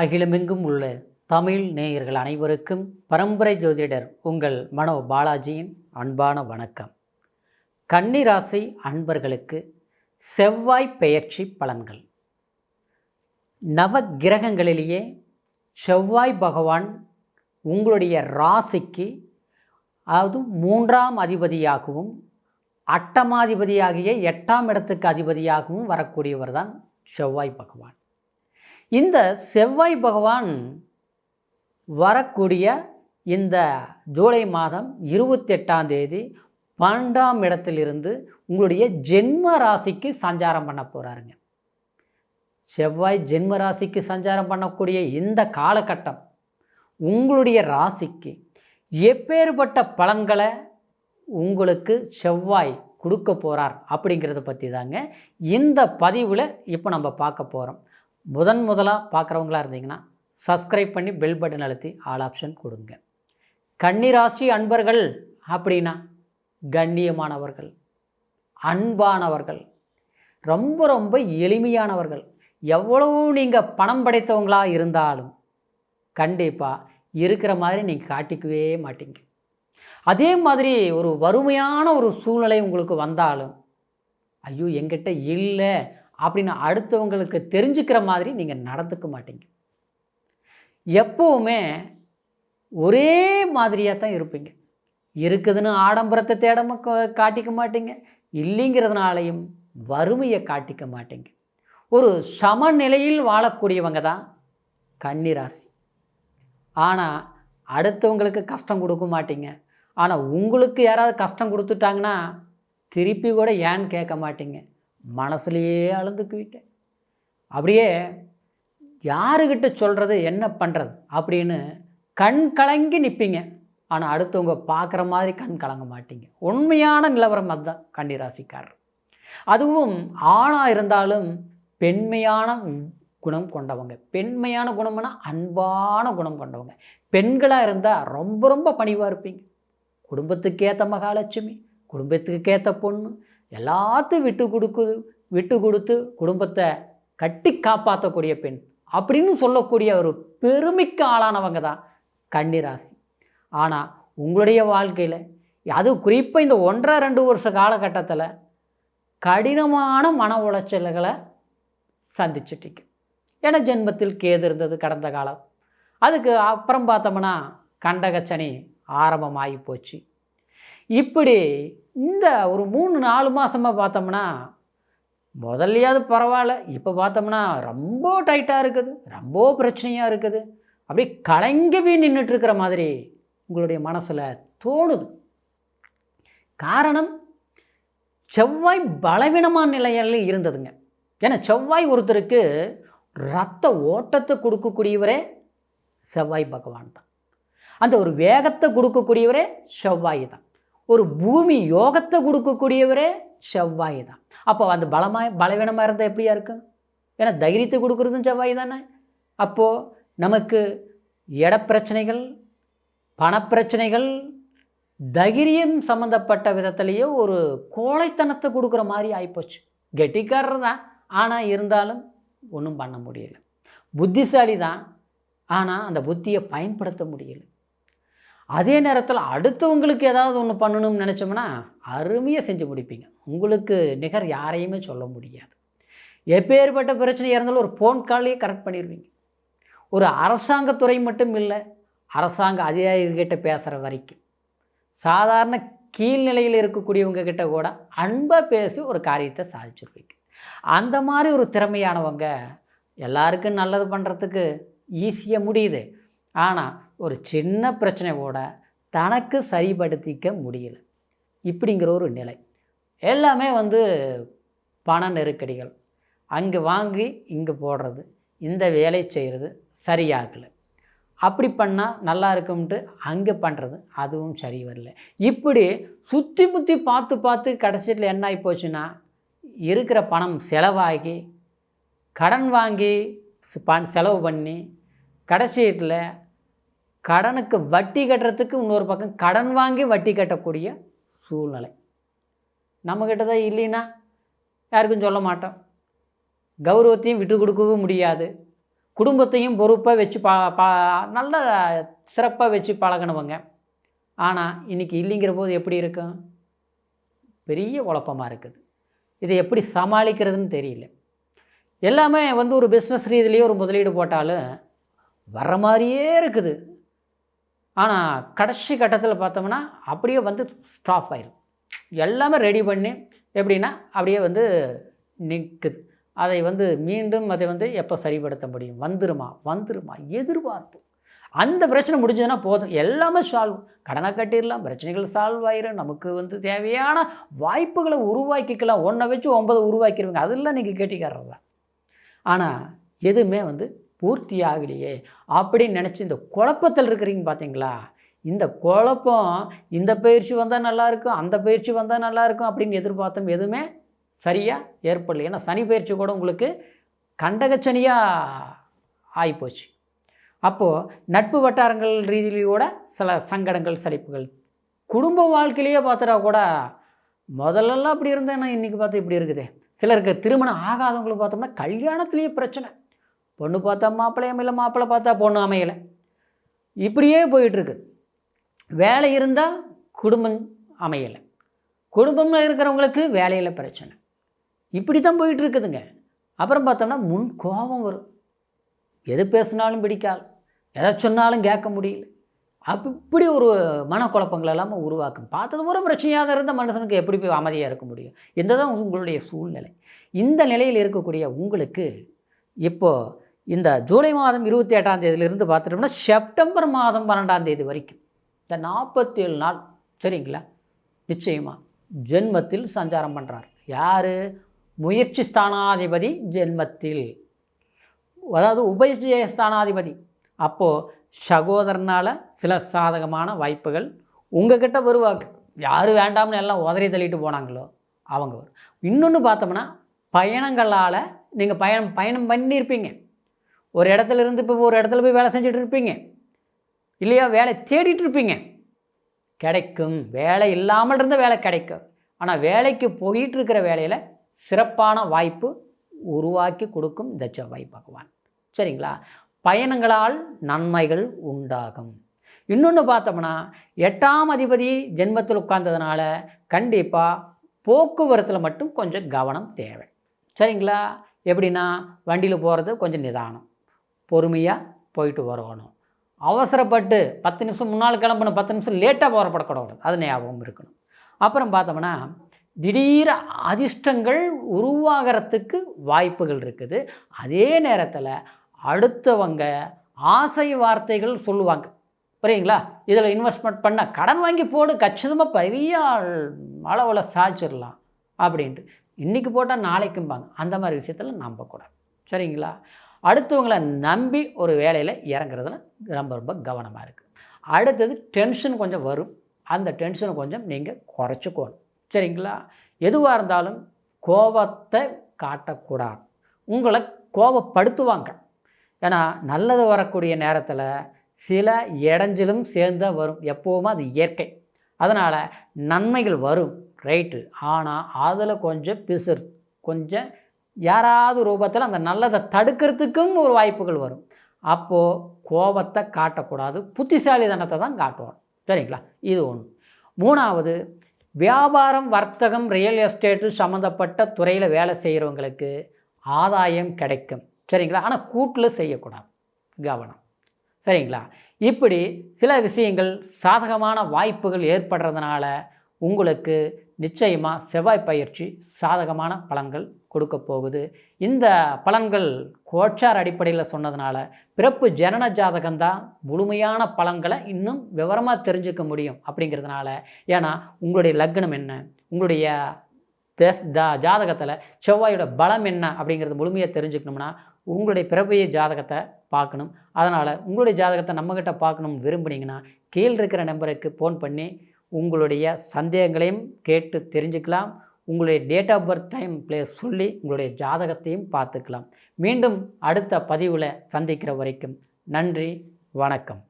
அகிலமெங்கும் உள்ள தமிழ் நேயர்கள் அனைவருக்கும் பரம்பரை ஜோதிடர் உங்கள் மனோ பாலாஜியின் அன்பான வணக்கம். கன்னிராசி அன்பர்களுக்கு செவ்வாய் பெயர்ச்சி பலன்கள். நவ கிரகங்களிலேயே செவ்வாய் பகவான் உங்களுடைய ராசிக்கு அதாவது மூன்றாம் அதிபதியாகவும் அட்டமாதிபதியாகிய எட்டாம் இடத்துக்கு அதிபதியாகவும் வரக்கூடியவர் தான் செவ்வாய் பகவான். இந்த செவ்வாய் பகவான் வரக்கூடிய இந்த ஜூலை மாதம் இருபத்தெட்டாம் தேதி பன்னெண்டாம் இடத்திலிருந்து உங்களுடைய ஜென்ம ராசிக்கு சஞ்சாரம் பண்ண போகிறாருங்க செவ்வாய் ஜென்ம ராசிக்கு சஞ்சாரம் பண்ணக்கூடிய இந்த காலகட்டம் உங்களுடைய ராசிக்கு எப்பேற்பட்ட பலன்களை உங்களுக்கு செவ்வாய் கொடுக்க போகிறார் அப்படிங்கிறத பற்றி தாங்க இந்த பதிவில் இப்போ நம்ம பார்க்க போகிறோம் முதன் முதலாக பார்க்குறவங்களா இருந்தீங்கன்னா சப்ஸ்கிரைப் பண்ணி பெல் பட்டன் அழுத்தி ஆல் ஆப்ஷன் கொடுங்க. கன்னிராசி அன்பர்கள் அப்படின்னா கண்ணியமானவர்கள் அன்பானவர்கள் ரொம்ப ரொம்ப எளிமையானவர்கள். எவ்வளவு நீங்கள் பணம் படைத்தவங்களாக இருந்தாலும் கண்டிப்பாக இருக்கிற மாதிரி நீங்கள் காட்டிக்கவே மாட்டீங்க. அதே மாதிரி ஒரு வறுமையான ஒரு சூழ்நிலை உங்களுக்கு வந்தாலும் ஐயோ எங்கிட்ட இல்லை அப்படின்னு அடுத்தவங்களுக்கு தெரிஞ்சுக்கிற மாதிரி நீங்கள் நடந்துக்க மாட்டீங்க. எப்போவுமே ஒரே மாதிரியாக தான் இருப்பீங்க. இருக்குதுன்னு ஆடம்பரத்தை தேடாம காட்டிக்க மாட்டீங்க. இல்லைங்கிறதுனாலையும் வறுமையை காட்டிக்க மாட்டீங்க. ஒரு சமநிலையில் வாழக்கூடியவங்க தான் கன்னிராசி. ஆனால் அடுத்தவங்களுக்கு கஷ்டம் கொடுக்க மாட்டீங்க. ஆனால் உங்களுக்கு யாராவது கஷ்டம் கொடுத்துட்டாங்கன்னா திருப்பி கூட ஏன்னு கேட்க மாட்டீங்க. மனசுலையே அழுந்துக்குவீங்க அப்படியே யாருக்கிட்ட சொல்கிறது என்ன பண்ணுறது அப்படின்னு கண் கலங்கி நிற்பீங்க ஆனால் அடுத்தவங்க பார்க்குற மாதிரி கண் கலங்க மாட்டீங்க. உண்மையான நிலவரம் அதுதான் கன்னிராசிக்காரர். அதுவும் ஆணாக இருந்தாலும் பெண்மையான குணம் கொண்டவங்க. பெண்மையான குணம்னா அன்பான குணம் கொண்டவங்க. பெண்களாக இருந்தால் ரொம்ப ரொம்ப பணிவாக இருப்பீங்க. குடும்பத்துக்கு ஏற்ற மகாலட்சுமி குடும்பத்துக்கு ஏற்ற பொண்ணு எல்லாத்தையும் விட்டு கொடுக்குது விட்டு கொடுத்து குடும்பத்தை கட்டி காப்பாற்றக்கூடிய பெண் அப்படின்னு சொல்லக்கூடிய ஒரு பெருமைக்கு ஆளானவங்க தான் கன்னிராசி. ஆனால் உங்களுடைய வாழ்க்கையில் அது குறிப்பாக இந்த ஒன்றரை ரெண்டு வருஷ காலகட்டத்தில் கடினமான மன உளைச்சல்களை சந்திச்சிட்டீங்க. ஏன்னா ஜென்மத்தில் கேது இருந்தது கடந்த காலம். அதுக்கு அப்புறம் பார்த்தோம்னா கண்டகச்சனி ஆரம்பமாகி போச்சு. இப்படி இந்த ஒரு மூணு நாலு மாதமாக பார்த்தோம்னா முதல்லையாவது பரவாயில்ல. இப்போ பார்த்தோம்னா ரொம்ப டைட்டாக இருக்குது. ரொம்ப பிரச்சனையாக இருக்குது. அப்படியே கலங்கி நின்றுட்டுருக்கிற மாதிரி உங்களுடைய மனசில் தோணுது. காரணம் செவ்வாய் பலவீனமான நிலையில் இருந்ததுங்க. ஏன்னா செவ்வாய் ஒருத்தருக்கு ரத்த ஓட்டத்தை கொடுக்கக்கூடியவரே செவ்வாய் பகவான் தான். அந்த ஒரு வேகத்தை கொடுக்கக்கூடியவரே செவ்வாய் தான். ஒரு பூமி யோகத்தை கொடுக்கக்கூடியவரே செவ்வாய் தான் அப்போ அந்த பலமாக பலவீனமாக இருந்தால் எப்படியா இருக்கும் ஏன்னா தைரியத்தை கொடுக்குறதும் செவ்வாய் தானே அப்போது நமக்கு இடப்பிரச்சனைகள் பணப்பிரச்சனைகள் தைரியம் சம்மந்தப்பட்ட விதத்துலேயோ ஒரு கோழைத்தனத்தை கொடுக்குற மாதிரி ஆகிப்போச்சு கெட்டிக்காரர் தான். ஆனால் இருந்தாலும் ஒன்றும் பண்ண முடியல. புத்திசாலி தான் ஆனால் அந்த புத்தியை பயன்படுத்த முடியல. அதே நேரத்தில் அடுத்தவங்களுக்கு ஏதாவது ஒன்று பண்ணணும்னு நினச்சோம்னா அருமையாக செஞ்சு முடிப்பீங்க. உங்களுக்கு நிகர் யாரையுமே சொல்ல முடியாது. எப்பேற்பட்ட பிரச்சனையாக இருந்தாலும் ஒரு ஃபோன் கால்லையே கரெக்ட் பண்ணிடுவீங்க ஒரு அரசாங்கத்துறை மட்டும் இல்லை அரசாங்க அதிகாரிகிட்ட பேசுகிற வரைக்கும். சாதாரண கீழ்நிலையில் இருக்கக்கூடியவங்க கிட்ட கூட அன்பாக பேசி ஒரு காரியத்தை சாதிச்சிருப்பீங்க அந்த மாதிரி ஒரு திறமையானவங்க எல்லாருக்கும் நல்லது பண்ணுறதுக்கு ஈஸியாக முடியுது. ஆனால் ஒரு சின்ன பிரச்சனை கூட தனக்கு சரிப்படுத்திக்க முடியல. இப்படிங்கிற ஒரு நிலை. எல்லாமே வந்து பண நெருக்கடிகள். அங்கே வாங்கி இங்கே போடுறது. இந்த வேலை செய்கிறது சரியாகலை. அப்படி பண்ணால் நல்லா இருக்கும்ட்டு அங்கே பண்ணுறது அதுவும் சரி வரல. இப்படி சுற்றி முற்றி பார்த்து பார்த்து கடைசியில் என்ன ஆகி போச்சுன்னா இருக்கிற பணம் செலவாகி கடன் வாங்கி பண் செலவு பண்ணி கடைசியில் கடனுக்கு வட்டி கட்டுறதுக்கு இன்னொரு பக்கம் கடன் வாங்கி வட்டி கட்டக்கூடிய சூழ்நிலை. நம்மக்கிட்ட தான் இல்லைன்னா யாருக்கும் சொல்ல மாட்டோம். கௌரவத்தையும் விட்டு கொடுக்கவும் முடியாது. குடும்பத்தையும் பொறுப்பாக வச்சு பா பா நல்ல சிறப்பாக வச்சு பழகினவங்க ஆனால் இன்றைக்கி இல்லைங்கிற போது எப்படி இருக்கும்? பெரிய குழப்பமாக இருக்குது. இதை எப்படி சமாளிக்கிறதுன்னு தெரியல. எல்லாமே வந்து ஒரு பிஸ்னஸ் ரீதியிலேயே ஒரு முதலீடு போட்டாலும் வர்ற மாதிரியே இருக்குது. ஆனால் கடைசி கட்டத்தில் பார்த்தோம்னா அப்படியே வந்து ஸ்டாப் ஆயிடும் எல்லாமே ரெடி பண்ணி எப்படின்னா அப்படியே வந்து நிற்குது அதை வந்து மீண்டும் அதை வந்து எப்போ சரிப்படுத்த முடியும்? வந்துருமா? வந்துருமா? எதிர்பார்ப்பு. அந்த பிரச்சனை முடிஞ்சதுன்னா போதும். எல்லாமே சால்வ் கடனை கட்டிடலாம் பிரச்சனைகள் சால்வ் ஆயிரும். நமக்கு வந்து தேவையான வாய்ப்புகளை உருவாக்கிக்கலாம். ஒன்றை வச்சு ஒன்பது உருவாக்கிடுவீங்க அதெல்லாம் நீங்கள் கேட்டிக்காரர் தான் ஆனால் எதுவுமே வந்து பூர்த்தி ஆகலையே அப்படின்னு நினச்சி இந்த குழப்பத்தில் இருக்கிறீங்க பார்த்தீங்களா இந்த குழப்பம் இந்த பயிற்சி வந்தால் நல்லாயிருக்கும் அந்த பயிற்சி வந்தால் நல்லாயிருக்கும் அப்படின்னு எதிர்பார்த்தோம் எதுவுமே சரியாக ஏற்படல. ஏன்னா சனி பயிற்சி கூட உங்களுக்கு கண்டகச்சனியாக ஆகிப்போச்சு அப்போது நட்பு வட்டாரங்கள் ரீதியிலோட சில சங்கடங்கள் சலிப்புகள் குடும்ப வாழ்க்கையிலேயே பார்த்துட்டா கூட முதல்லலாம் அப்படி இருந்தேன்னா இன்றைக்கி பார்த்து இப்படி இருக்குது. சிலருக்கு திருமணம் ஆகாதவங்களுக்கு பார்த்தோம்னா கல்யாணத்துலேயே பிரச்சனை. பொண்ணு பார்த்தா மாப்பிள்ளை அமையல மாப்பிள்ளை பார்த்தா பொண்ணு அமையலை. இப்படியே போயிட்டுருக்கு. வேலை இருந்தால் குடும்பம் அமையலை. குடும்பம்ல இருக்கிறவங்களுக்கு வேலையில் பிரச்சனை. இப்படி தான் போயிட்டுருக்குதுங்க. அப்புறம் பார்த்தோம்னா முன் கோபம் வரும். எது பேசினாலும் பிடிக்காது. எதை சொன்னாலும் கேட்க முடியல. அப்போ இப்படி ஒரு மனக்குழப்பங்கள் எல்லாமே உருவாக்கும். பார்த்தது ஒரு பிரச்சனையாக இருந்த மனுஷனுக்கு எப்படி போய் அமைதியாக இருக்க முடியும்? இந்த தான் உங்களுடைய சூழ்நிலை. இந்த நிலையில் இருக்கக்கூடிய உங்களுக்கு இப்போது இந்த ஜூலை மாதம் இருபத்தி எட்டாம் தேதியிலிருந்து பார்த்துட்டோம்னா செப்டம்பர் மாதம் பன்னெண்டாம் தேதி வரைக்கும். இந்த நாற்பத்தி ஏழு நாள் சரிங்களா? நிச்சயமாக ஜென்மத்தில் சஞ்சாரம் பண்ணுறார் யார்? முயற்சி ஸ்தானாதிபதி ஜென்மத்தில். அதாவது உபயஜய ஸ்தானாதிபதி. அப்போது சகோதரனால் சில சாதகமான வாய்ப்புகள் உங்ககிட்ட வருவாங்க யார் வேண்டாம்னு எல்லாம் உதறி தள்ளிட்டு போனாங்களோ அவங்க வரும் இன்னொன்று பார்த்தோம்னா பயணங்களால் நீங்கள் பயணம் பயணம் பண்ணியிருப்பீங்க. ஒரு இடத்துல இருந்து இப்போ ஒரு இடத்துல போய் வேலை செஞ்சுட்டு இருப்பீங்க. இல்லையா? வேலை தேடிட்டு இருப்பீங்க. கிடைக்கும். வேலை இல்லாமல் இருந்த வேலை கிடைக்கும். ஆனால் வேலைக்கு போயிட்டு இருக்கிற வேலையில் சிறப்பான வாய்ப்பு உருவாக்கி கொடுக்கும் இந்த செவ்வாய் பகவான். சரிங்களா? பயணங்களால் நன்மைகள் உண்டாகும். இன்னொன்று பார்த்தோம்னா எட்டாம் அதிபதி ஜென்மத்தில் உட்கார்ந்ததுனால கண்டிப்பாக போக்குவரத்தில் மட்டும் கொஞ்சம் கவனம் தேவை. சரிங்களா? எப்படின்னா வண்டியில் போகிறது கொஞ்சம் நிதானம். பொறுமையாக போயிட்டு வரணும். அவசரப்பட்டு பத்து நிமிஷம் முன்னால் கிளம்பணும் பத்து நிமிஷம் லேட்டாக போகிறப்படக்கூடாது அது ஞாபகம் இருக்கணும். அப்புறம் பார்த்தோம்னா திடீர அதிர்ஷ்டங்கள் உருவாகிறதுக்கு வாய்ப்புகள் இருக்குது. அதே நேரத்தில் அடுத்தவங்க ஆசை வார்த்தைகள் சொல்லுவாங்க. புரியுங்களா இதில் இன்வெஸ்ட்மெண்ட் பண்ண கடன் வாங்கி போடு கச்சிதமாக பெரிய அளவில் சாய்ச்சிடலாம் அப்படின்ட்டு. இன்றைக்கி போட்டால் நாளைக்கும்பாங்க. அந்த மாதிரி விஷயத்தில் நம்பக்கூடாது. சரிங்களா? அடுத்தவங்களை நம்பி ஒரு வேலையில் இறங்குறதுல ரொம்ப ரொம்ப கவனமாக இருக்குது அடுத்தது டென்ஷன் கொஞ்சம் வரும். அந்த டென்ஷனை கொஞ்சம் நீங்கள் குறைச்சிக்கணும். சரிங்களா? எதுவாக இருந்தாலும் கோபத்தை காட்டக்கூடாது. உங்களை கோபப்படுத்துவாங்க. ஏன்னா நல்லது வரக்கூடிய நேரத்தில் சில இடைஞ்சலும் சேர்ந்த வரும். எப்போவுமே அது இயற்கை. அதனால் நன்மைகள் வரும். ரைட்டு ஆனால் அதில் கொஞ்சம் பிசுர் கொஞ்சம் யாராவது ரூபத்தில் அந்த நல்லதை தடுக்கிறதுக்கும் ஒரு வாய்ப்புகள் வரும். அப்போது கோபத்தை காட்டக்கூடாது. புத்திசாலிதனத்தை தான் காட்டுவோம் சரிங்களா? இது ஒன்று மூணாவது வியாபாரம் வர்த்தகம் ரியல் எஸ்டேட்டு சம்மந்தப்பட்ட துறையில் வேலை செய்கிறவங்களுக்கு ஆதாயம் கிடைக்கும். சரிங்களா? ஆனால் கூட்டில் செய்யக்கூடாது. கவனம். சரிங்களா? இப்படி சில விஷயங்கள் சாதகமான வாய்ப்புகள் ஏற்படுறதுனால உங்களுக்கு நிச்சயமாக செவ்வாய் பயிற்சி சாதகமான பலன்கள் கொடுக்க போகுது. இந்த பலன்கள் கோச்சார் அடிப்படையில் சொன்னதுனால பிறப்பு ஜனன ஜாதகம்தான் முழுமையான பலன்களை இன்னும் விவரமாக தெரிஞ்சுக்க முடியும் அப்படிங்கிறதுனால. ஏன்னா உங்களுடைய லக்னம் என்ன? உங்களுடைய தேஸ் ஜா ஜாதகத்தில் செவ்வாயோட பலம் என்ன அப்படிங்கிறது முழுமையாக தெரிஞ்சுக்கணும்னா உங்களுடைய பிறப்பைய ஜாதகத்தை பார்க்கணும். அதனால் உங்களுடைய ஜாதகத்தை நம்மக்கிட்ட பார்க்கணும்னு விரும்புனீங்கன்னா கீழ் இருக்கிற நம்பருக்கு ஃபோன் பண்ணி உங்களுடைய சந்தேகங்களையும் கேட்டு தெரிஞ்சுக்கலாம். உங்களுடைய date of birth time place சொல்லி உங்களுடைய ஜாதகத்தையும் பார்த்துக்கலாம். மீண்டும் அடுத்த பதிவில் சந்திக்கிற வரைக்கும் நன்றி வணக்கம்.